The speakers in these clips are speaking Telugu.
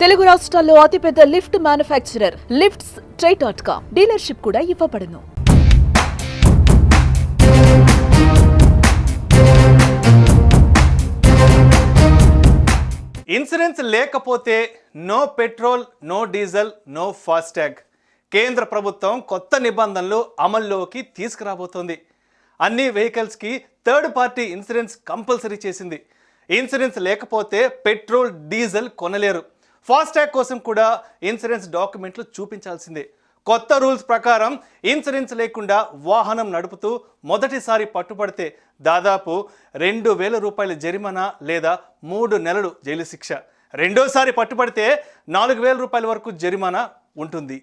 తెలుగు రాష్ట్రాల్లో అతిపెద్ద lift manufacturer lifts try dot com dealership కూడా ఇవ్వబడును. ఇన్సూరెన్స్ లేకపోతే no petrol no diesel no FASTag. కేంద్ర ప్రభుత్వం కొత్త నిబంధనలు అమల్లోకి తీసుకురాబోతోంది. అన్ని వెహికల్స్కి థర్డ్ పార్టీ ఇన్సూరెన్స్ కంపల్సరీ చేసింది. ఇన్సూరెన్స్ లేకపోతే పెట్రోల్ డీజిల్ కొనలేరు. ఫాస్టాగ్ కోసం కూడా ఇన్సూరెన్స్ డాక్యుమెంట్లు చూపించాల్సిందే. కొత్త రూల్స్ ప్రకారం ఇన్సూరెన్స్ లేకుండా వాహనం నడుపుతూ మొదటిసారి పట్టుబడితే దాదాపు రెండు వేల రూపాయల జరిమానా లేదా మూడు నెలలు జైలు శిక్ష. రెండోసారి పట్టుబడితే నాలుగు వేల రూపాయల వరకు జరిమానా ఉంటుంది.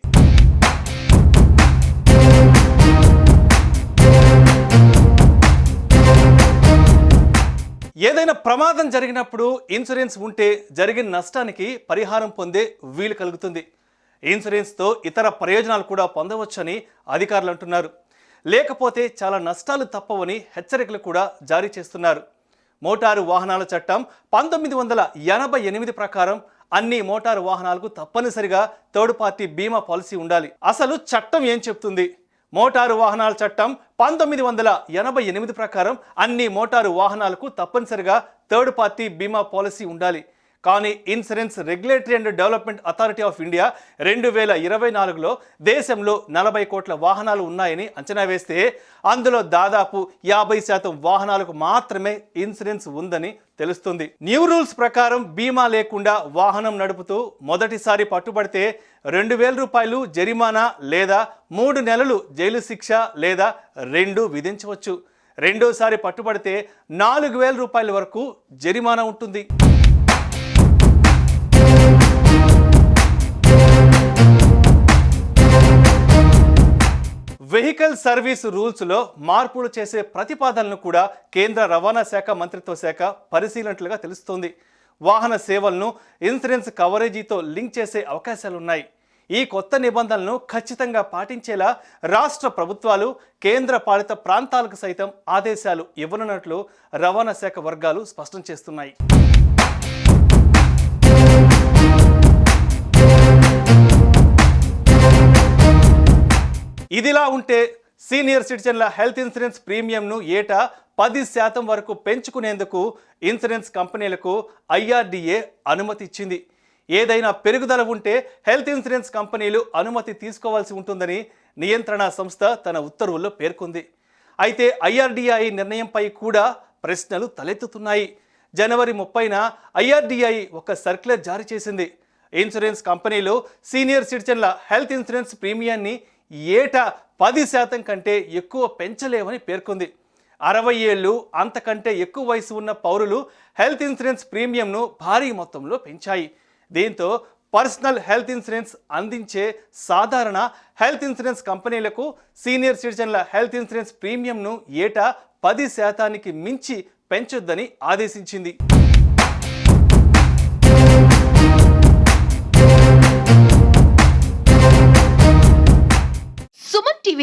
ఏదైనా ప్రమాదం జరిగినప్పుడు ఇన్సూరెన్స్ ఉంటే జరిగిన నష్టానికి పరిహారం పొందే వీలు కలుగుతుంది. ఇన్సూరెన్స్తో ఇతర ప్రయోజనాలు కూడా పొందవచ్చని అధికారులు అంటున్నారు. లేకపోతే చాలా నష్టాలు తప్పవని హెచ్చరికలు కూడా జారీ చేస్తున్నారు. మోటారు వాహనాల చట్టం పంతొమ్మిది వందల ఎనభై ఎనిమిది ప్రకారం అన్ని మోటారు వాహనాలకు తప్పనిసరిగా థర్డ్ పార్టీ బీమా పాలసీ ఉండాలి. అసలు చట్టం ఏం చెప్తుంది? మోటారు వాహనాల చట్టం పంతొమ్మిది వందల ఎనభై ఎనిమిది ప్రకారం అన్ని మోటారు వాహనాలకు తప్పనిసరిగా థర్డ్ పార్టీ బీమా పాలసీ ఉండాలి. కానీ insurance regulatory and development authority of India రెండు వేల ఇరవై నాలుగులో దేశంలో నలభై కోట్ల వాహనాలు ఉన్నాయని అంచనా వేస్తే అందులో దాదాపు యాభై శాతం వాహనాలకు మాత్రమే ఇన్సూరెన్స్ ఉందని తెలుస్తుంది. న్యూ రూల్స్ ప్రకారం బీమా లేకుండా వాహనం నడుపుతూ మొదటిసారి పట్టుబడితే రెండు వేల రూపాయలు జరిమానా లేదా మూడు నెలలు జైలు శిక్ష లేదా రెండు విధించవచ్చు. రెండోసారి పట్టుబడితే నాలుగు వేల రూపాయల వరకు జరిమానా ఉంటుంది. వెహికల్ సర్వీస్ రూల్స్లో మార్పులు చేసే ప్రతిపాదనలు కూడా కేంద్ర రవాణా శాఖ మంత్రిత్వ శాఖ పరిశీలనట్లుగా తెలుస్తోంది. వాహన సేవలను ఇన్సూరెన్స్ కవరేజీతో లింక్ చేసే అవకాశాలున్నాయి. ఈ కొత్త నిబంధనలను ఖచ్చితంగా పాటించేలా రాష్ట్ర ప్రభుత్వాలు కేంద్ర పాలిత ప్రాంతాలకు సైతం ఆదేశాలు ఇవ్వనున్నట్లు రవాణా శాఖ వర్గాలు స్పష్టం చేస్తున్నాయి. ఇదిలా ఉంటే సీనియర్ సిటిజన్ల హెల్త్ ఇన్సూరెన్స్ ప్రీమియంను ఏటా పది శాతం వరకు పెంచుకునేందుకు ఇన్సూరెన్స్ కంపెనీలకు ఐఆర్డీఏ అనుమతి ఇచ్చింది. ఏదైనా పెరుగుదల ఉంటే హెల్త్ ఇన్సూరెన్స్ కంపెనీలు అనుమతి తీసుకోవాల్సి ఉంటుందని నియంత్రణ సంస్థ తన ఉత్తర్వుల్లో పేర్కొంది. అయితే ఐఆర్డీఐ నిర్ణయంపై కూడా ప్రశ్నలు తలెత్తుతున్నాయి. జనవరి ముప్పైన ఐఆర్డీఐ ఒక సర్క్యులర్ జారీ చేసింది. ఇన్సూరెన్స్ కంపెనీలు సీనియర్ సిటిజన్ల హెల్త్ ఇన్సూరెన్స్ ప్రీమియాన్ని ఏటా పది శాతం కంటే ఎక్కువ పెంచలేమని పేర్కొంది. అరవై ఏళ్ళు అంతకంటే ఎక్కువ వయసు ఉన్న పౌరులు హెల్త్ ఇన్సూరెన్స్ ప్రీమియంను భారీ మొత్తంలో పెంచాయి. దీంతో పర్సనల్ హెల్త్ ఇన్సూరెన్స్ అందించే సాధారణ హెల్త్ ఇన్సూరెన్స్ కంపెనీలకు సీనియర్ సిటిజన్ల హెల్త్ ఇన్సూరెన్స్ ప్రీమియంను ఏటా పది శాతానికి మించి పెంచొద్దని ఆదేశించింది.